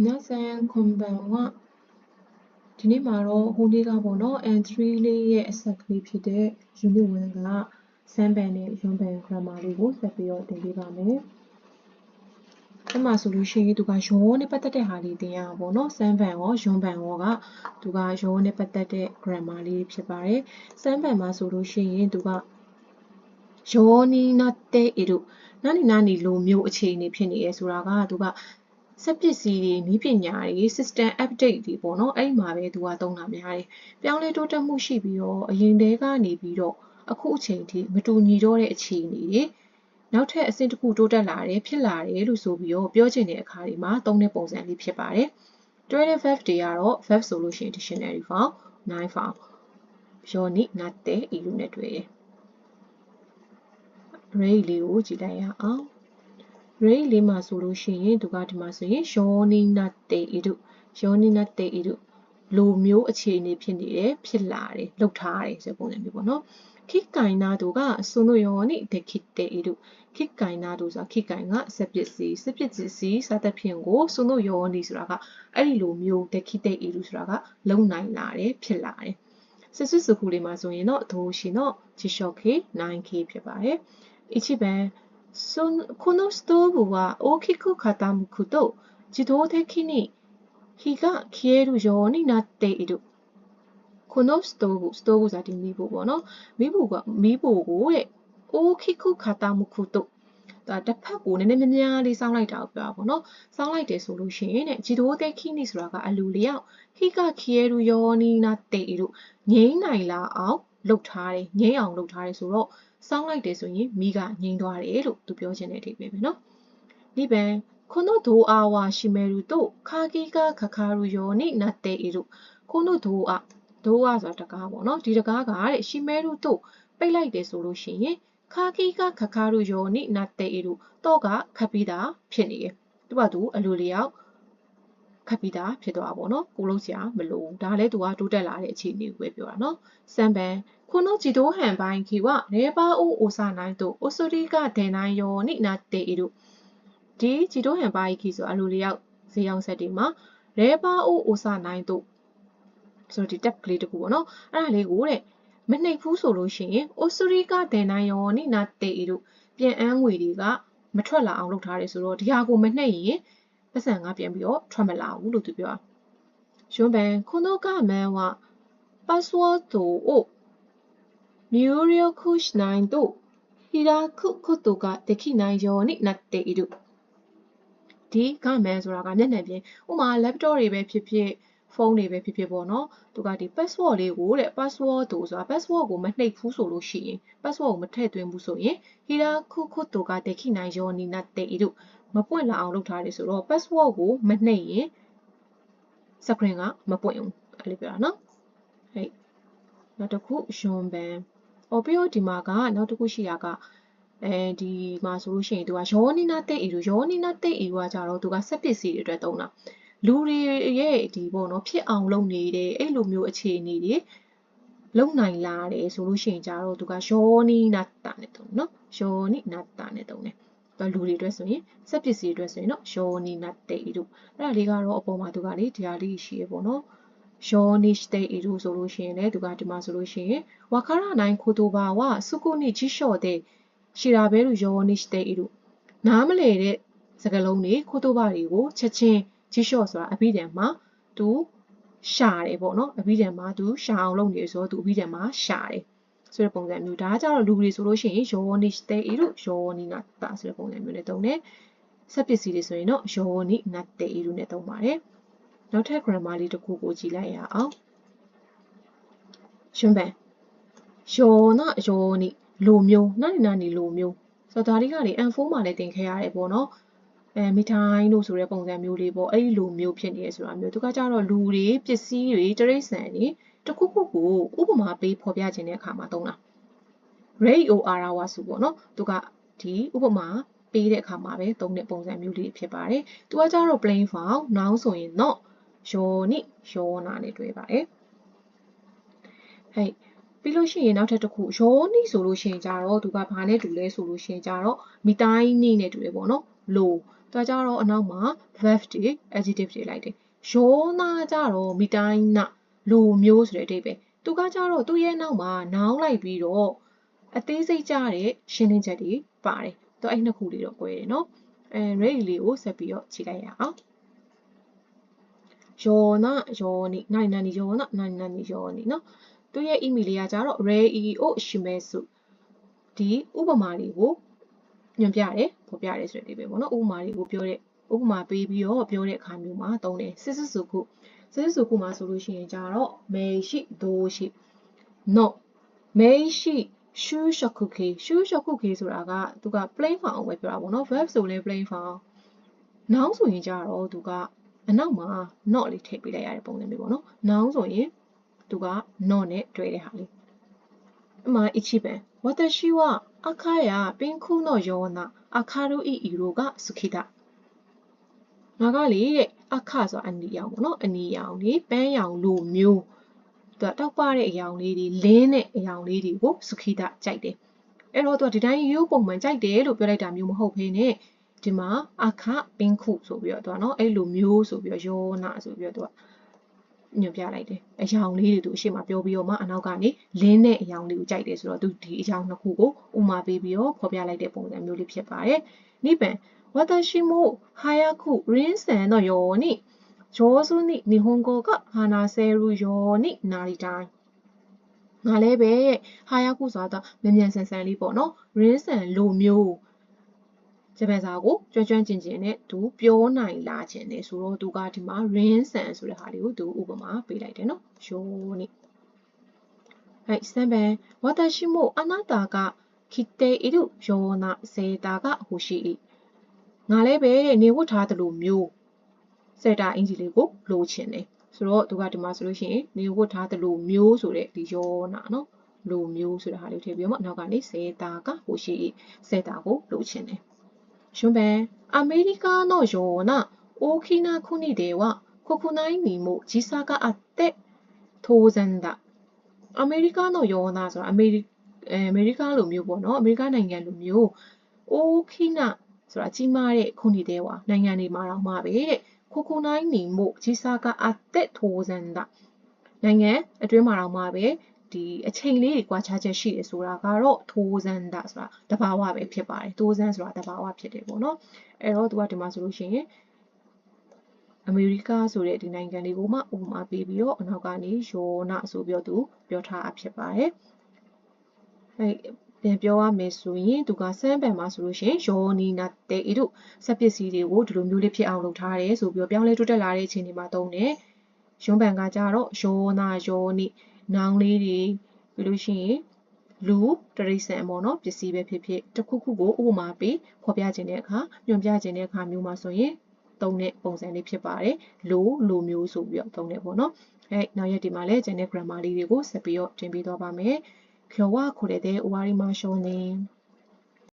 皆さんこんばんはဒီနေ့မှာတော့ဟိုနေ့ကပေါ့နော် N3 လေးရဲ့အဆက်ကလေးဖြစ်တဲ့ unit 1ကစမ်းပန်နဲ့ရုံးပန် grammar လေးကိုဆက်ပြီးတော့သင်ပေးပါမယ်။အဲ့မှာဆိုလို့ရှိရင်သူကရောနဲ့ပတ်သက်တဲ့ဟာလေးသင်ရအောင်ပေါ့နော်။စမ်းပန်ရောရုံးပန်ရောကသူကရောနဲ့ပတ်သက်တဲ့ grammar လေးဖြစ်ပါတယ်။စမ်းပန်မှာဆိုလို့ရှိရင်သူကရောနီနာတဲ့ဤတို့နာနီနာနီလိုမျိုးအခြေအနေဖြစ်နေရဲဆိုတာကသူက စက်ပစ္စည်းတွေနည်းပညာတွေ system update တွေပေါ့နော်အဲ့ဒီမှာပဲသူကသုံးတာများတယ်ပြောင်းလဲတိုးတက်မှုရှိပြီးတော့အရင်တည်းကနေပြီးတော့အခုအချိန်ထိမတူညီတော့တဲ့အခြေအနေတွေနောက်ထပ်အဆင့်တစ်ခုတိုးတက်လာတယ်ဖြစ်လာတယ်လို့ဆိုပြီးတော့ပြောချင်တဲ့အခါဒီမှာသုံးတဲ့ပုံစံလေးဖြစ်ပါတယ်တွဲတဲ့ verb တွေကတော့ verb ဆိုလို့ရှိရင် dictionary form 9 form ပြောနိနတ်တဲ့ဤလိုနဲ့တွေ့တယ် ray လေးကိုကြည့်လိုက်ရအောင် ray လေးမှာဆိုလို့ရှိရင်သူကဒီမှာဆိုရင်ယောနိနတေဣတုယောနိနတေဣတုလိုမျိုးအခြေအနေဖြစ်နေတယ်ဖြစ်လာတယ်လှုပ်ထားတယ်ဆိုပုံစံမျိုးပေါ့နော်ခိကိုင်နာတို့ကဆွန်တို့ယောနိဒခိတေဣတုခိကိုင်နာတို့ဆိုတာခိကိုင်ကစက်ပစ္စည်းစက်ပစ္စည်းစသဖြင့်ကိုဆွန်တို့ယောနိဆိုတာကအဲ့ဒီလိုမျိုးဒခိတေဣတုဆိုတာကလုံနိုင်လာတယ်ဖြစ်လာတယ်စစ်စစ်စခုလေးမှာဆိုရင်တော့ဒိုရှင်တော့ချီရှော့ K 9K ဖြစ်ပါတယ်一番そこのストーブは大きく傾くと自動的に火が消えるようになっている。このストーブ、ストーブさてミボボの、ミボが、ミボကိုတဲ့大きく傾くとဒါတစ်ဖက်ကိုနည်းနည်းများများလေးစောင်းလိုက်တာကိုပြောတာပေါ့နော်စောင်းလိုက်တယ်ဆိုလို့ရှိရင်တဲ့ဂျီတိုတဲ့ခိနိဆိုတာကအလူလျောက်ခိကခီယရူယောနီနာတေတို့ငိမ့်နိုင်လာအောင် လှုပ်ထားတယ်ငိမ့်အောင်လှုပ်ထားတယ်ဆိုတော့စောင်းလိုက်တယ်ဆိုရင်မိကငြိမ်သွားတယ်လို့သူပြောချင်တဲ့အဓိပ္ပာယ်ပဲနော်ဒီပန်このドアは閉めると鍵がかかるようになっているこのドアドアဆိုတာတကားပေါ့နော်ဒီတကားကတဲ့閉めるとပိတ်လိုက်တယ်ဆိုလို့ရှိရင်ခါကီကခခါရူယောနိနတ်တေရူတော့ကခပ်ပြီးသားဖြစ်နေတယ်သူကသူအလိုလျောက် ခတ်ပြီးသားဖြစ်သွားပါဘောနော်ကိုလုံးစရာမလိုဘူးဒါလည်းသူကတိုးတက်လာတဲ့အခြေအနေကိုပဲပြောတာနော်စံပန်ခုနကြည်တိုးဟန်ပိုင်းခီဝရေပါအိုအိုဆာနိုင်တို့အိုဆိုရီကဒန်နိုင်ယောနိနာတေအီတို့ဒီကြည်တိုးဟန်ပိုင်းခီဆိုအလိုလျောက်ဈေးရောက်ဆက်တွေမှာရေပါအိုအိုဆာနိုင်တို့ဆိုတော့ဒီ tab ကလေးတခုပေါ့နော်အဲ့ဒါလေးကိုတဲ့မနှိပ်ဘူးဆိုလို့ရှိရင်အိုဆိုရီကဒန်နိုင်ယောနိနာတေအီတို့ပြန်အန်းငွေတွေကမထွက်လာအောင်လုပ်ထားတယ်ဆိုတော့ဒီဟာကိုမနှိပ်ရင် ပတ်စံကပြန်ပြီးတော့ထွက်မလာဘူးလို့သူပြောတာ။ရွှန်ပန်この画面はパスワードを入力しないと開くことができないようになっている。ဒီကမန်ဆိုတာကမျက်နှာပြင်ဥမာ laptop တွေပဲဖြစ်ဖြစ်ဖုန်းတွေပဲဖြစ်ဖြစ်ပေါ့နော်သူကဒီ password လေးကိုတဲ့ password တို့ဆိုတာ password ကိုမနှိပ်ဘူးဆိုလို့ရှိရင် password ကိုမထည့်သွင်းဘူးဆိုရင် hira kuku တို့က deki nai yo ni na te တို့ မပွင့်လာအောင်လုပ်ထားတယ်ဆိုတော့ password ကိုမနှိပ်ရင် screen ကမပွင့်ဘူးအဲ့လိုပြောတာနော်ဟဲ့နောက်တစ်ခု Jean Ban ဟောပြီးတော့ဒီမှာကနောက်တစ်ခုရှိတာကအဲဒီမှာဆိုလို့ရှိရင်သူကယောနီနာတိတ်အီလိုယောနီနာတိတ်အီလိုကကြတော့သူကစက်ပစ္စည်းတွေအတွက်သုံးတာလူတွေရဲ့ဒီပေါ့နော်ဖြစ်အောင်လုပ်နေတဲ့အဲ့လိုမျိုးအခြေအနေတွေလုံနိုင်လာတယ်ဆိုလို့ရှိရင်ကြတော့သူကယောနီနာတာနဲ့သုံးနော်ယောနီနာတာနဲ့သုံးတယ်သူ လူတွေအတွက်ဆိုရင်စက်ပစ္စည်းတွေအတွက်ဆိုရင်တော့ယောနီနာတိတ်အီလိုအဲ့ဒါလေးကတော့အပေါ်မှာသူကလေဒီဟာလေးရှိရပေါ့နော်ယောနိရှတေအီရူဆိုလို့ရှိရင်လည်းသူကဒီမှာဆိုလို့ရှိရင်ဝါခရနိုင်ခိုတိုဘာဝစုကုနိဂျီရှော့တဲ့ရှီရာဘဲလူယောနိရှတေအီရူနားမလဲတဲ့စကလုံးတွေခိုတိုဘာတွေကိုချက်ချင်းဂျီရှော့ဆိုတာအဘိဓမ္မာသူရှာတယ်ပေါ့နော်အဘိဓမ္မာသူရှာအောင်လုပ်နေဆိုတော့သူအဘိဓမ္မာရှာတယ် ဆိုတဲ့ပုံစံမျိုးဒါကကြတော့လူတွေဆိုလို့ရှိရင်ယောနိရှတေအီရူယောနိနာတာဆိုတဲ့ပုံစံမျိုးနဲ့တုံးတယ်ဆက်ပစ္စည်းတွေဆိုရင်တော့ယောနိနတ်တေအီရူနဲ့တုံးပါတယ်နောက်ထပ် grammar လေးတစ်ခုကိုကြည့်လိုက်ရအောင်ရှင်ပန်ယောနာယောနိလိုမျိုးနာနေနာနေလိုမျိုးဆိုတော့ဒါလေးကလေ N4 မှာလည်းသင်ခဲ့ရတယ်ပေါ့နော်အဲမိထိုင်းလို့ဆိုတဲ့ပုံစံမျိုးလေးပေါ့အဲ့ဒီလိုမျိုးဖြစ်နေရဆိုတာမျိုးသူကကြတော့လူတွေပစ္စည်းတွေတရိတ်ဆန်တွေ တခုခုကိုဥပမာပေးဖော်ပြခြင်းတဲ့အခါမှာသုံးတာ ray or arawa ဆိုပေါ့နော်သူကဒီဥပမာပေးတဲ့အခါမှာပဲသုံးတဲ့ပုံစံမျိုးလေးဖြစ်ပါတယ်သူကကြတော့ plain form noun ဆိုရင်တော့ယောနိယောနာနဲ့တွေ့ပါတယ်ဟဲ့ပြီးလို့ရှိရင်နောက်ထပ်တစ်ခုယောနိဆိုလို့ရှိရင်ကြတော့သူကဘာနဲ့တူလဲဆိုလို့ရှိရင်ကြတော့မိတိုင်းနိနဲ့တူတယ်ပေါ့နော်လိုတွာကြတော့အနောက်မှာ verb တွေ adjective တွေလိုက်တယ်ယောနာကြတော့မိတိုင်းနာ လိုမျိုးဆိုတဲ့အဓိပ္ပာယ်သူကကြတော့သူ့ရဲ့နောက်မှာနောင်းလိုက်ပြီးတော့အသေးစိတ်ကြတဲ့ရှင်းလင်းချက်တွေပါတယ်။တော့အဲ့နှစ်ခုလေးတော့꿰တယ်နော်။အဲ rate လေးကိုဆက်ပြီးတော့ခြေလိုက်ရအောင်။ယောနာယောနီနိုင်နန်နီယောနာနိုင်နန်နီယောနီနော်။သူ့ရဲ့ email လေးကကြတော့ reio shimesu ဒီဥပမာတွေကိုညွှန်ပြတယ်ဖော်ပြတယ်ဆိုတဲ့ဒီပဲပေါ့နော်။ဥပမာတွေကိုပြောတဲ့ ဥပမာပေးပြီးတော့ပြောတဲ့အခါမျိုးမှာသုံးတယ်စစ်စစ်စုခုစစ်စစ်စုခုမှာဆိုလို့ရှိရင်ကြတော့မေရှိဒိုရှိ no မေရှိရှူရှခုကေရှူရှခုကေဆိုတာကသူက plain form ပဲပြောတာပေါ့နော် verb ဆိုလဲ plain form နောက်ဆိုရင်ကြတော့သူကအနောက်မှာ not လေးထည့်ပေးလိုက်ရတဲ့ပုံစံမျိုးပေါ့နော်နောက်ဆိုရင်သူက not နဲ့တွဲတဲ့ဟာလေးအမအချိပန်ဝတရှိဝအခါယပင်ခုနောယောနာအခါရုဤဤရောကစုခိတာ ငါကလေတဲ့အခဆိုတာအနီရောင်ပေါ့နော်အနီရောင်လေးပန်းရောင်လိုမျိုးသူကတောက်ပတဲ့အရောင်လေးတွေလင်းတဲ့အရောင်လေးတွေကိုစခိတကြိုက်တယ်အဲ့တော့သူကဒီတိုင်းရိုးပုံမှန်ကြိုက်တယ်လို့ပြောလိုက်တာမျိုးမဟုတ်ဘဲနဲ့ဒီမှာအခပင်းခုဆိုပြီးတော့သူကနော်အဲ့လိုမျိုးဆိုပြီးတော့ယောနာဆိုပြီးတော့သူကညွှန်ပြလိုက်တယ်အယောင်လေးတွေသူအရှိမပြောပြီးတော့မှအနောက်ကနေလင်းတဲ့အယောင်လေးကိုကြိုက်တယ်ဆိုတော့သူဒီအယောင်နှစ်ခုကိုဥမာပေးပြီးတော့ဖော်ပြလိုက်တဲ့ပုံစံမျိုးလေးဖြစ်ပါတယ်နိပန် 私も早くリンセのように上手に日本語が話せるようになりたい。ငါလည်းပဲဟာယာကုဆိုတာမြန်မြန်ဆန်ဆန်လေးပေါ့နော်ရင်းဆန်လိုမျိုးဂျပန်စာကိုကျွမ်းကျွမ်းကျင်ကျင်နဲ့သူပြောနိုင်လာခြင်းနဲ့ဆိုတော့သူကဒီမှာရင်းဆန်ဆိုတဲ့ဟာလေးကိုသူဥပမာပေးလိုက်တယ်နော်ယောနိはい3番私もあなたが着ているようなセーターが欲しい ငါလည်းပဲတဲ့နေဝတ်ထားသလိုမျိုးစက်တာအင်ဂျီလေးကိုလိုချင်တယ်ဆိုတော့သူကဒီမှာဆိုလို့ရှိရင်နေဝတ်ထားသလိုမျိုးဆိုတဲ့ဒီယောနာနော်လိုမျိုးဆိုတဲ့ဟာလေးထည့်ပြီးတော့နောက်ကနေစေတာကဟိုရှိစေတာကိုလိုချင်တယ်ရှင်ပဲアメリカのような大きな国では国内にも時差があって当然だアメリカのようなဆိုတာအမေရိအမေရိကလိုမျိုးပေါ့နော်အမေရိကနိုင်ငံလိုမျိုး大きな ဆိုတာကြီးမားတဲ့ခုနှစ်သေးွာနိုင်ငံတွေမှာတော့မှပဲတဲ့ခိုခိုနိုင်နေမှုကြီးစားကအသက်ထိုးစံတာနိုင်ငံအတွင်းမှာတော့မှပဲဒီအချိန်လေးတွေကွာခြားချက်ရှိတယ်ဆိုတာကတော့ထိုးစံတာဆိုတာတဘာဝပဲဖြစ်ပါတယ်ထိုးစံဆိုတာတဘာဝဖြစ်တယ်ပေါ့နော်အဲ့တော့သူကဒီမှာဆိုလို့ရှိရင်အမေရိကဆိုတဲ့ဒီနိုင်ငံလေးကိုမှဥပမာပေးပြီးတော့အနောက်ကနေယောနာဆိုပြီးတော့သူပြောထားအဖြစ်ပါတယ်အဲ့ ပြန်ပြောရမယ်ဆိုရင်သူကစမ်းပန်မှာဆိုလို့ရှိရင်ယောနီနာတဲဤတို့စက်ပစ္စည်းတွေကိုဒီလိုမျိုးလေးဖြစ်အောင်လုပ်ထားတယ်ဆိုပြီးတော့ပြောင်းလဲတိုးတက်လာတဲ့အချိန်တွေမှာသုံးတယ်။ရွံပန်ကကြတော့ယောနာယောနီနောင်လေးတွေပြီးလို့ရှိရင်လူတရိษံပေါ့နော်ပစ္စည်းပဲဖြစ်ဖြစ်တစ်ခုခုကိုဥပမာပေးဖော်ပြခြင်းတဲ့အခါညွှန်ပြခြင်းတဲ့အခါမျိုးမှာဆိုရင်သုံးတဲ့ပုံစံလေးဖြစ်ပါတယ်လိုလိုမျိုးဆိုပြီးတော့သုံးတယ်ပေါ့နော်အဲနောက်ရက်ဒီမှာလည်းကျန်တဲ့ grammar လေးတွေကိုဆက်ပြီးတော့တင်ပေးသွားပါမယ် 今日はこれで終わりましょうね。